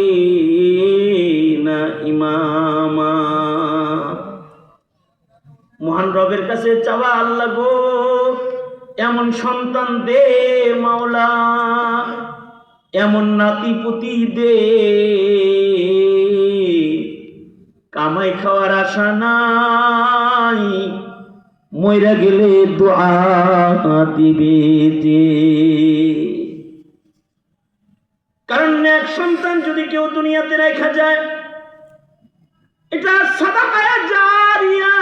للمتقين إماما মহান রবের কাছে চাওয়া আল্লাহ গো এমন সন্তান দে মাওলা এমন নাতি পুতি দে কামাই খাওয়ার আশা নাই মইরা গেলে দোয়া দিবে যে কারণ এক সন্তান যদি কেউ দুনিয়াতে রেখা যায়, এটা সাদাকায়া জারিয়া।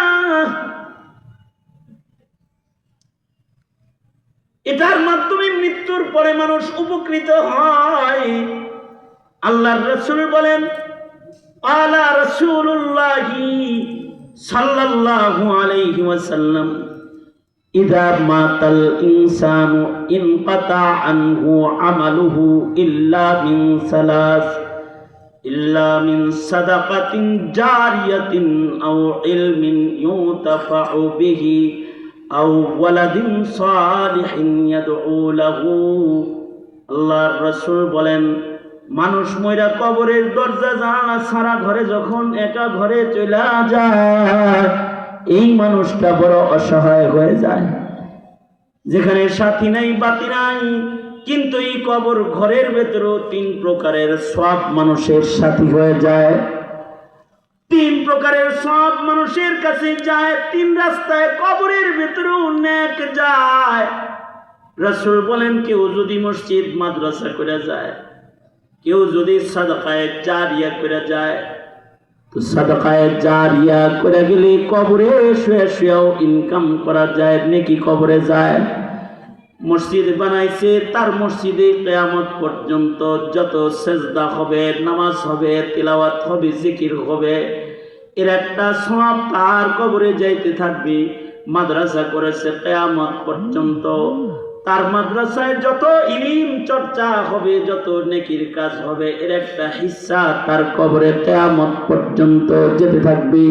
এটার মাধ্যমে মৃত্যুর পরে মানুষ উপকৃত হয়। আল্লাহর রসুল বলেন, আলা রসুল্লাহি সাল্লাল্লাহু আলাইহি ওয়াসাল্লাম। ইদা মাতাল ইনসানু ইন কাতা আনহু আমালুহু ইল্লা মিন সালাস, ইল্লা মিন সাদাকাতিন জারিয়াতিন আও ইলমিন ইউতাফাউ বিহি আও ওয়ালাদিন সালিহিন ইয়াদউ লাহু। আল্লাহর রাসূল বলেন, মানুষ ময়রা কবরের দরজা জানা সারা ঘরে যখন একা ঘরে চলে যায় এই মানুষটা বড় অসহায় হয়ে যায়। যেখানে সাথী নাই, বাতি নাই, কিন্তু এই কবর ঘরের ভেতরেও তিন প্রকারের সব মানুষের সাথী হয়ে যায়। তিন প্রকারের সব মানুষের কাছে যায়, তিন রাস্তায় কবরের ভেতরেও নেক যায়। রসুল বলেন, কেউ যদি মসজিদ, মাদ্রাসা করে যায়, কেউ যদি সাদকায় জারিয়া করে যায় তো সাদকায় জারিয়া করে গেলে কবরে শুয়ে শুয়েও ইনকাম করা যায়, নাকি কবরে যায়। মসজিদ বানাইছে, তার মসজিদে কেয়ামত পর্যন্ত যত সেজদা হবে, নামাজ হবে, তিলাওয়াত হবে, জিকির হবে, এর একটা সব তার কবরে যাইতে থাকবে। মাদ্রাসা করেছে কেয়ামত পর্যন্ত। তার মাদ্রাসায় যত ইলিম চর্চা হবে, যত নেকির কাজ হবে, এর একটা হিস্সা তার কবরে কেয়ামত পর্যন্ত যেতে থাকবে।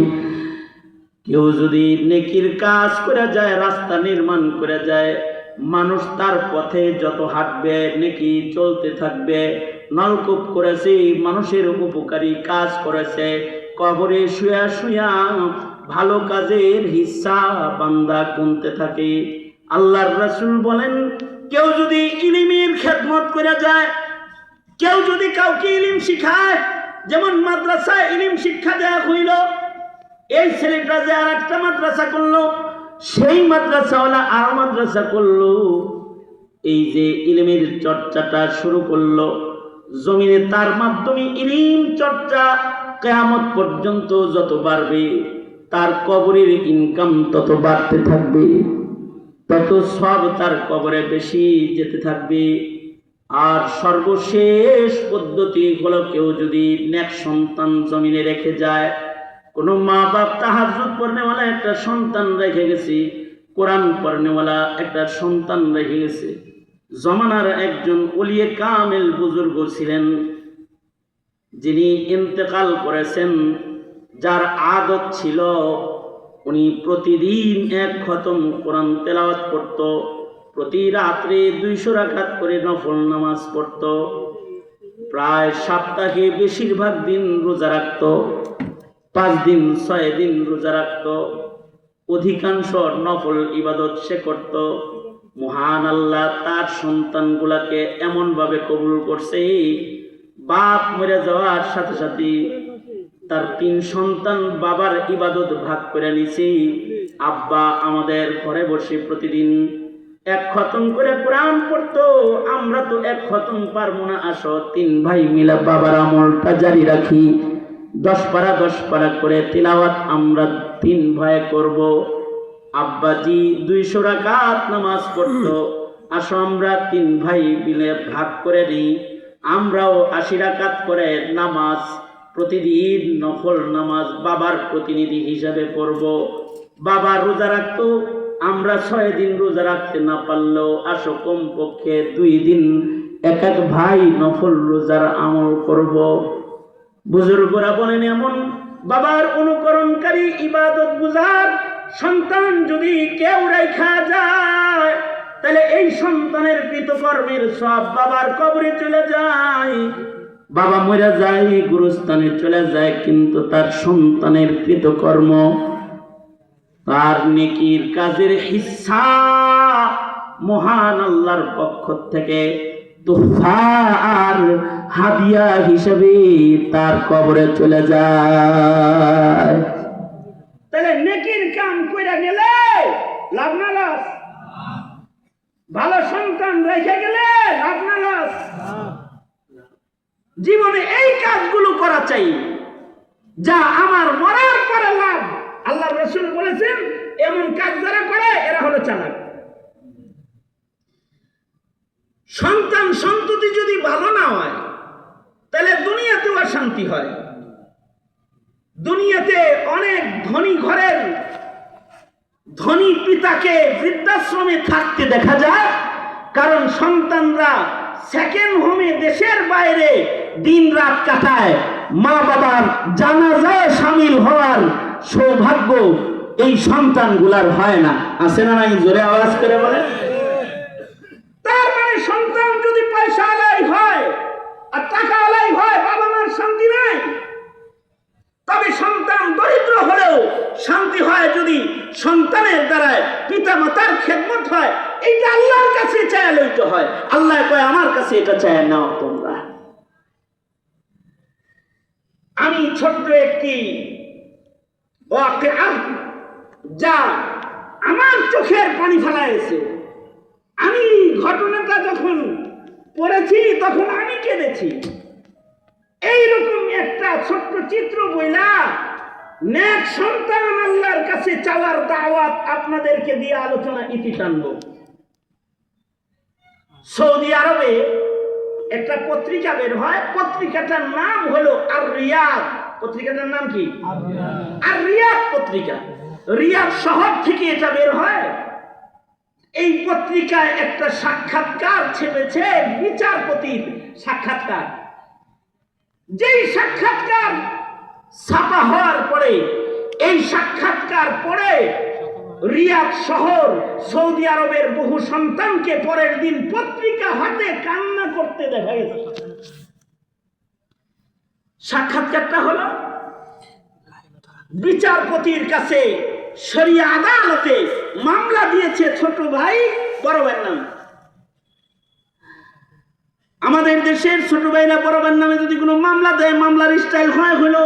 কেউ যদি নেকির কাজ করে যায়, রাস্তা নির্মাণ করে যায়, মানুষ তার পথে যত হাঁটবে, নেকি চলতে থাকবে, নলকূপ করেছে, মানুষের উপকারী কাজ করেছে, কবরে শুয়া শুয়া ভালো কাজের হিস্সা বান্দা কমতে থাকে। আল্লাহর রাসূল বলেন, কেউ যদি ইলিমের খেদমত করে যায়, কেউ যদি কাউকে ইলিম শিখায়, যেমন মাদ্রাসায় ইলিম শিক্ষা দেওয়া হইল, এই ছেলেটা যে আর একটা মাদ্রাসা করল, সেই মাদ্রাসাওয়ালা আর মাদ্রাসা করল। এই যে ইলিমের চর্চাটা শুরু করল, জমিনে তার মাধ্যমে ইলিম চর্চা কেয়ামত পর্যন্ত যত বাড়বে, তার কবরের ইনকাম তত বাড়তে থাকবে। তত সব তার কবরে বেশি যেতে থাকবে। আর সর্বশেষ পদ্ধতি হলো কেউ যদি নেক সন্তান জমিনে রেখে যায়, কোনো মা বাপ তাহাজুদ পড়নেওয়ালা একটা সন্তান রেখে গেছি, কোরআন পড়নেওয়ালা একটা সন্তান রেখে গেছে। জমানার একজন অলিয়ে কামেল বুজুর্গ ছিলেন, যিনি ইন্তেকাল করেছেন, যার আদত ছিল উনি প্রতিদিন এক খতম কোরআন তেলাওয়াত করত প্রতি রাত্রে দুইশো রাখাত করে নফল নামাজ পড়ত, প্রায় সপ্তাহে বেশিরভাগ দিন রোজা রাখত, পাঁচ দিন, ছয় দিন রোজা রাখত, অধিকাংশ নফল ইবাদত সে করত। মহান আল্লাহ তার সন্তানগুলাকে এমনভাবে কবুল করছে, বাপ মরে যাওয়ার সাথে সাথে তার তিন সন্তান বাবার ইবাদত ভাগ করে নিছি। আব্বা আমাদের ঘরে বসে প্রতিদিন এক খতম করে কোরআন পড়তো। আমরা তো এক খতম পারব না, আসো তিন ভাই মিলা বাবার আমলটা জারি রাখি। দশ পারা দশ পারা করে তিলাওয়াত আমরা তিন ভাই করব। আব্বাজি দুইশো রাকাত নামাজ পড়তো। আসো আমরা তিন ভাই মিলে ভাগ করে নিই। আমরাও আশি রাকাত করে নামাজ প্রতিদিন নফল নামাজ বাবার প্রতিনিধি হিসাবে পড়ব। বাবা রোজা রাখতো, আমরা ছয় দিন রোজা রাখতে না পারলেও আসো কমপক্ষে দুই দিন এক এক ভাই নফল রোজার আমল করব। বুজুর্গরা বলেন, এমন বাবার অনুকরণকারী ইবাদত বুঝার সন্তান যদি কেউ রেখা যায়, তাহলে এই সন্তানের কৃতকর্মের সব বাবার কবরে চলে যায়। বাবা মরা যায়, গুরুস্থানে চলে যায়, কিন্তু তার সন্তানের কৃতকর্ম, তার নেকির কাজের হিসা মহান আল্লাহর পক্ষ থেকে আর হাদিয়া হিসেবে তার কবরে চলে যায়। তাহলে নেকির কাম কইরা গেলে লাভ না লস ভালো সন্তান রেখে গেলে লাভ না লস জীবনে এই কাজগুলো করা চাই। যা আমার মরার পরে লাভ। আল্লাহ রসুল বলেছেন, এমন কাজ যারা করে, এরা হলো চালাক। সন্তান সন্ততি যদি ভালো না হয়, তাহলে দুনিয়াতেও আর শান্তি হয়। দুনিয়াতে অনেক ধনী ঘরের ধনী পিতাকে বৃদ্ধাশ্রমে থাকতে দেখা যায়, কারণ সন্তানরা সেকেন্ড হোমে দেশের বাইরে দিন রাত কাটায়, মা বাবার জানাজায় সামিল হওয়ার সৌভাগ্য এই সন্তানগুলার হয় না। আছে না নাই? জোরে আওয়াজ করে বলে তার মানে সন্তান যদি পয়সা আলাই হয় আর টাকা আলাই হয়, বাবা মার শান্তি নাই, তবে সন্তান দরিদ্র হলেও শান্তি হয় যদি সন্তানের দ্বারায় পিতা মাতার খেদমত হয়। এইটা আল্লাহর কাছে চায় লইতে হয়। আল্লাহ কয়, আমার কাছে এটা চায় নাও তোমরা। আমি ছোট্ট একটি যা আমার চোখের পানি ফেলাইছে। আমি ঘটনাটা যখন পড়েছি, তখন আমি কেঁদেছি। এইরকম একটা ছোট্ট চিত্র বইলা নেক সন্তান আল্লাহর কাছে চাওয়ার দাওয়াত আপনাদেরকে দিয়ে আলোচনা ইতি টানব। সৌদি আরবে একটা পত্রিকা বের হয় পত্রিকাটার নাম হলো আর রিয়াদ পত্রিকাটার নাম কি? আর রিয়াদ পত্রিকা। রিয়াদ শহর থেকে এটা বের হয়। এই পত্রিকায় একটা সাক্ষাৎকার ছেপেছে বিচারপতির সাক্ষাৎকার। যেই সাক্ষাৎকার ছাপা হওয়ার পরে এই সাক্ষাৎকার পড়ে রিয়াদ শহর সৌদি আরবের বহু সন্তানকে পরের দিন পত্রিকা হাতে কান্না করতে দেখা গেছে। সাক্ষাৎকারটা হলো, বিচারপতির কাছে সরিয়া আদালতে মামলা দিয়েছে ছোট ভাই, বড় ভাইয়ের নাম। আমাদের দেশের ছোট ভাইরা বড় ভাইয়ের নামে যদি কোনো মামলা দেয়, মামলার স্টাইল হয় হলো